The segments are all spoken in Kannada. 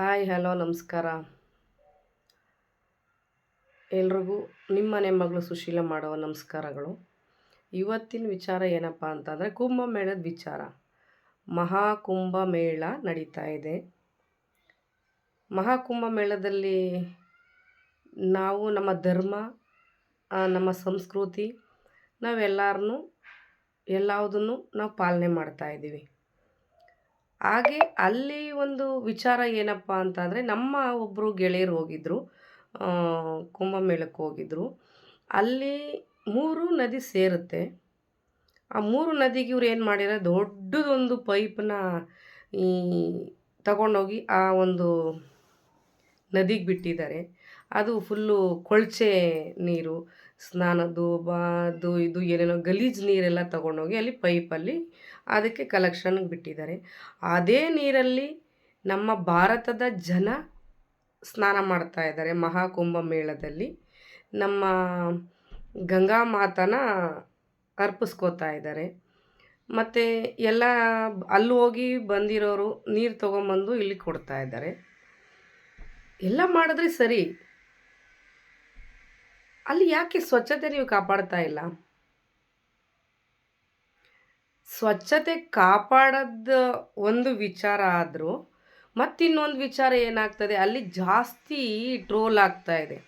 ಹಾಯ್, ಹಲೋ, ನಮಸ್ಕಾರ. ಎಲ್ರಿಗೂ ನಿಮ್ಮ ಮನೆ ಮಗಳು ಸುಶೀಲ ಮಾಡುವ ನಮಸ್ಕಾರಗಳು. ಇವತ್ತಿನ ವಿಚಾರ ಏನಪ್ಪ ಅಂತಂದರೆ ಕುಂಭಮೇಳದ ವಿಚಾರ. ಮಹಾಕುಂಭ ಮೇಳ ನಡೀತಾ ಇದೆ. ಮಹಾಕುಂಭ ಮೇಳದಲ್ಲಿ ನಾವು ನಮ್ಮ ಧರ್ಮ ನಮ್ಮ ಸಂಸ್ಕೃತಿ ನಾವೆಲ್ಲರನ್ನೂ ಎಲ್ಲದನ್ನು ನಾವು ಪಾಲನೆ ಮಾಡ್ತಾ ಇದ್ದೀವಿ. ಹಾಗೆ ಅಲ್ಲಿ ಒಂದು ವಿಚಾರ ಏನಪ್ಪ ಅಂತಂದರೆ ನಮ್ಮ ಒಬ್ಬರು ಗೆಳೆಯರು ಹೋಗಿದ್ದರು ಕುಂಭಮೇಳಕ್ಕೆ ಹೋಗಿದ್ದರು ಅಲ್ಲಿ ಮೂರು ನದಿ ಸೇರುತ್ತೆ. ಆ ಮೂರು ನದಿಗೆ ಇವ್ರು ಏನು ಮಾಡ್ಯಾರ ದೊಡ್ಡದೊಂದು ಪೈಪನ್ನ ಈ ತಗೊಂಡೋಗಿ ಆ ಒಂದು ನದಿಗೆ ಬಿಟ್ಟಿದ್ದಾರೆ. ಅದು ಫುಲ್ಲು ಕೊಳಚೆ ನೀರು. ಸ್ನಾನದ್ದು ಬಾ ಅದು ಇದು ಏನೇನೋ ಗಲೀಜು ನೀರೆಲ್ಲ ತಗೊಂಡೋಗಿ ಅಲ್ಲಿ ಪೈಪಲ್ಲಿ ಅದಕ್ಕೆ ಕಲೆಕ್ಷನ್ಗೆ ಬಿಟ್ಟಿದ್ದಾರೆ. ಅದೇ ನೀರಲ್ಲಿ ನಮ್ಮ ಭಾರತದ ಜನ ಸ್ನಾನ ಮಾಡ್ತಾ ಇದ್ದಾರೆ ಮಹಾಕುಂಭ ಮೇಳದಲ್ಲಿ. ನಮ್ಮ ಗಂಗಾ ಮಾತನ ಅರ್ಪಿಸ್ಕೋತಾ ಇದ್ದಾರೆ. ಮತ್ತು ಎಲ್ಲ ಅಲ್ಲಿ ಹೋಗಿ ಬಂದಿರೋರು ನೀರು ತೊಗೊಂಬಂದು ಇಲ್ಲಿ ಕೊಡ್ತಾ ಇದ್ದಾರೆ. ಎಲ್ಲ ಮಾಡಿದ್ರೆ ಸರಿ. ಅಲ್ಲಿ ಯಾಕೆ ಸ್ವಚ್ಛತೆ ನೀವು ಕಾಪಾಡ್ತಾ ಇಲ್ಲ? ಸ್ವಚ್ಛತೆ ಕಾಪಾಡೋದು ಒಂದು ವಿಚಾರ ಆದರೂ ಮತ್ತಿನ್ನೊಂದು ವಿಚಾರ ಏನಾಗ್ತದೆ? ಅಲ್ಲಿ ಜಾಸ್ತಿ ಟ್ರೋಲ್ ಆಗ್ತಾ ಇದೆ.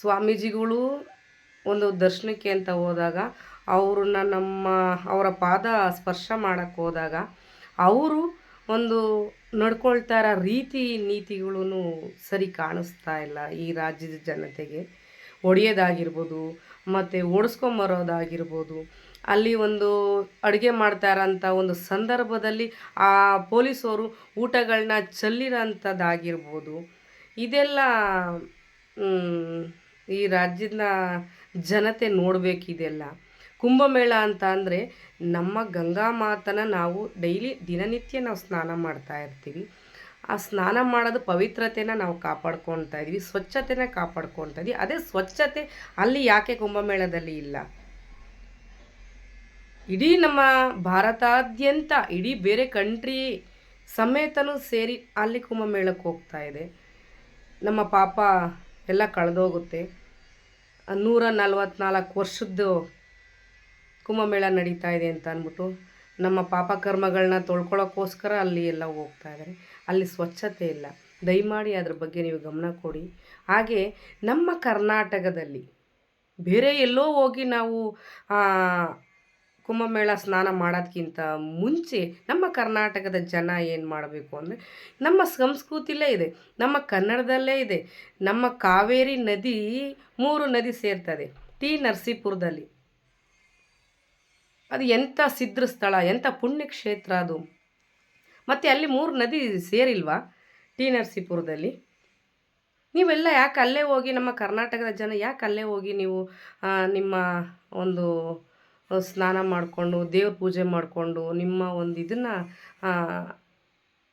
ಸ್ವಾಮೀಜಿಗಳು ಒಂದು ದರ್ಶನಕ್ಕೆ ಅಂತ ಹೋದಾಗ ಅವ್ರನ್ನ ನಮ್ಮ ಅವರ ಪಾದ ಸ್ಪರ್ಶ ಮಾಡೋಕ್ಕೆ ಹೋದಾಗ ಅವರು ಒಂದು ನಡ್ಕೊಳ್ತಾ ಇರೋ ರೀತಿ ನೀತಿಗಳೂ ಸರಿ ಕಾಣಿಸ್ತಾ ಇಲ್ಲ ಈ ರಾಜ್ಯದ ಜನತೆಗೆ. ಹೊಡೆಯೋದಾಗಿರ್ಬೋದು ಮತ್ತು ಓಡಿಸ್ಕೊಂಬರೋದಾಗಿರ್ಬೋದು ಅಲ್ಲಿ ಒಂದು ಅಡುಗೆ ಮಾಡ್ತಾ ಇರೋಂಥ ಒಂದು ಸಂದರ್ಭದಲ್ಲಿ ಆ ಪೊಲೀಸವರು ಊಟಗಳನ್ನ ಚೆಲ್ಲಿರೋಂಥದ್ದಾಗಿರ್ಬೋದು. ಇದೆಲ್ಲ ಈ ರಾಜ್ಯದ ಜನತೆ ನೋಡಬೇಕಿದೆಲ್ಲ. ಕುಂಭಮೇಳ ಅಂತ ಅಂದರೆ ನಮ್ಮ ಗಂಗಾ ಮಾತನ ನಾವು ಡೈಲಿ ದಿನನಿತ್ಯ ನಾವು ಸ್ನಾನ ಮಾಡ್ತಾ ಇರ್ತೀವಿ. ಆ ಸ್ನಾನ ಮಾಡೋದು ಪವಿತ್ರತೆನ ನಾವು ಕಾಪಾಡ್ಕೊಳ್ತಾ ಇದ್ವಿ, ಸ್ವಚ್ಛತೆನ ಕಾಪಾಡ್ಕೊಳ್ತಾ ಇದ್ವಿ. ಅದೇ ಸ್ವಚ್ಛತೆ ಅಲ್ಲಿ ಯಾಕೆ ಕುಂಭಮೇಳದಲ್ಲಿ ಇಲ್ಲ? ಇಡೀ ನಮ್ಮ ಭಾರತಾದ್ಯಂತ, ಇಡೀ ಬೇರೆ ಕಂಟ್ರಿ ಸಮೇತನೂ ಸೇರಿ ಅಲ್ಲಿ ಕುಂಭಮೇಳಕ್ಕೆ ಹೋಗ್ತಾ ಇದೆ. ನಮ್ಮ ಪಾಪ ಎಲ್ಲ ಕಳೆದೋಗುತ್ತೆ. ನೂರ ನಲ್ವತ್ನಾಲ್ಕು ವರ್ಷದ್ದು ಕುಂಭಮೇಳ ನಡೀತಾ ಇದೆ ಅಂತ ಅಂದ್ಬಿಟ್ಟು ನಮ್ಮ ಪಾಪಕರ್ಮಗಳನ್ನ ತೊಳ್ಕೊಳ್ಳೋಕ್ಕೋಸ್ಕರ ಅಲ್ಲಿ ಎಲ್ಲ ಹೋಗ್ತಾ ಇದ್ದಾರೆ. ಅಲ್ಲಿ ಸ್ವಚ್ಛತೆ ಇಲ್ಲ. ದಯಮಾಡಿ ಅದ್ರ ಬಗ್ಗೆ ನೀವು ಗಮನ ಕೊಡಿ. ಹಾಗೆ ನಮ್ಮ ಕರ್ನಾಟಕದಲ್ಲಿ ಬೇರೆ ಎಲ್ಲೋ ಹೋಗಿ ನಾವು ಕುಂಭಮೇಳ ಸ್ನಾನ ಮಾಡೋದಕ್ಕಿಂತ ಮುಂಚೆ ನಮ್ಮ ಕರ್ನಾಟಕದ ಜನ ಏನು ಮಾಡಬೇಕು ಅಂದರೆ ನಮ್ಮ ಸಂಸ್ಕೃತಿಲೇ ಇದೆ, ನಮ್ಮ ಕನ್ನಡದಲ್ಲೇ ಇದೆ, ನಮ್ಮ ಕಾವೇರಿ ನದಿ ಮೂರು ನದಿ ಸೇರ್ತದೆ, ಟಿ ನರಸೀಪುರದಲ್ಲಿ. ಅದು ಎಂಥ ಸಿದ್ಧ ಸ್ಥಳ, ಎಂಥ ಪುಣ್ಯಕ್ಷೇತ್ರ ಅದು. ಮತ್ತು ಅಲ್ಲಿ ಮೂರು ನದಿ ಸೇರಿಲ್ವಾ ಟಿ ನರಸೀಪುರದಲ್ಲಿ ನೀವೆಲ್ಲ ಯಾಕೆ ಅಲ್ಲೇ ಹೋಗಿ ನಮ್ಮ ಕರ್ನಾಟಕದ ಜನ ಯಾಕೆ ಅಲ್ಲೇ ಹೋಗಿ ನೀವು ನಿಮ್ಮ ಒಂದು ಸ್ನಾನ ಮಾಡಿಕೊಂಡು, ದೇವ್ರ ಪೂಜೆ ಮಾಡಿಕೊಂಡು, ನಿಮ್ಮ ಒಂದು ಇದನ್ನು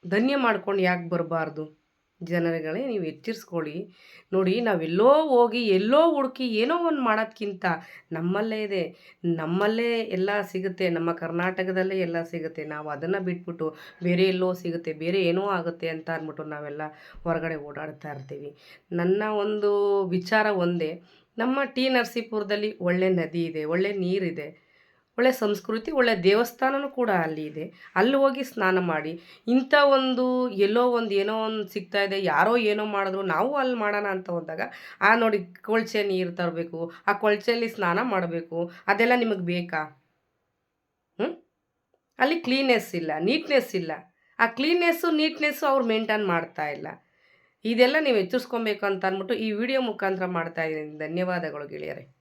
ಧನ್ಯ ಮಾಡ್ಕೊಂಡು ಯಾಕೆ ಬರಬಾರ್ದು? ಜನರುಗಳೇ ನೀವು ಎಚ್ಚರಿಸ್ಕೊಳ್ಳಿ. ನೋಡಿ, ನಾವೆಲ್ಲೋ ಹೋಗಿ, ಎಲ್ಲೋ ಹುಡುಕಿ, ಏನೋ ಒಂದು ಮಾಡೋದ್ಕಿಂತ ನಮ್ಮಲ್ಲೇ ಇದೆ. ನಮ್ಮಲ್ಲೇ ಎಲ್ಲ ಸಿಗುತ್ತೆ. ನಮ್ಮ ಕರ್ನಾಟಕದಲ್ಲೇ ಎಲ್ಲ ಸಿಗುತ್ತೆ. ನಾವು ಅದನ್ನು ಬಿಟ್ಬಿಟ್ಟು ಬೇರೆ ಎಲ್ಲೋ ಸಿಗುತ್ತೆ. ಬೇರೆ ಏನೋ ಆಗುತ್ತೆ ಅಂತ ಅಂದ್ಬಿಟ್ಟು ನಾವೆಲ್ಲ ಹೊರಗಡೆ ಓಡಾಡ್ತಾ ಇರ್ತೀವಿ. ನನ್ನ ಒಂದು ವಿಚಾರ ಒಂದೇ. ನಮ್ಮ ಟಿ ನರಸೀಪುರದಲ್ಲಿ ಒಳ್ಳೆ ನದಿ ಇದೆ, ಒಳ್ಳೆ ನೀರಿದೆ. ಒಳ್ಳೆ ಸಂಸ್ಕೃತಿ, ಒಳ್ಳೆ ದೇವಸ್ಥಾನನೂ ಕೂಡ ಅಲ್ಲಿ ಇದೆ. ಅಲ್ಲಿ ಹೋಗಿ ಸ್ನಾನ ಮಾಡಿ, ಇಂಥ ಒಂದು ಎಲ್ಲೋ ಒಂದು ಏನೋ ಒಂದು ಸಿಗ್ತಾ ಇದೆ, ಯಾರೋ ಏನೋ ಮಾಡಿದ್ರು ನಾವು ಅಲ್ಲಿ ಮಾಡೋಣ ಅಂತ ಹೋದಾಗ, ಆ ನೋಡಿ ಕೊಳಚೆ ನೀರು ತರಬೇಕು, ಆ ಕೊಳಚೆಯಲ್ಲಿ ಸ್ನಾನ ಮಾಡಬೇಕು, ಅದೆಲ್ಲ ನಿಮಗೆ ಬೇಕಾ? ಹ್ಞೂ ಅಲ್ಲಿ ಕ್ಲೀನೆಸ್ ಇಲ್ಲ ನೀಟ್ನೆಸ್ ಇಲ್ಲ. ಆ ಕ್ಲೀನ್ನೆಸ್ಸು ನೀಟ್ನೆಸ್ಸು ಅವ್ರು ಮೇಂಟೈನ್ ಮಾಡ್ತಾ ಇಲ್ಲ. ಇದೆಲ್ಲ ನೀವು ಎಚ್ಚರಿಸ್ಕೊಬೇಕು ಅಂತ ಅಂದ್ಬಿಟ್ಟು ಈ ವಿಡಿಯೋ ಮುಖಾಂತರ ಮಾಡ್ತಾ ಇದ್ದೀನಿ. ಧನ್ಯವಾದಗಳು ಗೆಳೆಯರೇ.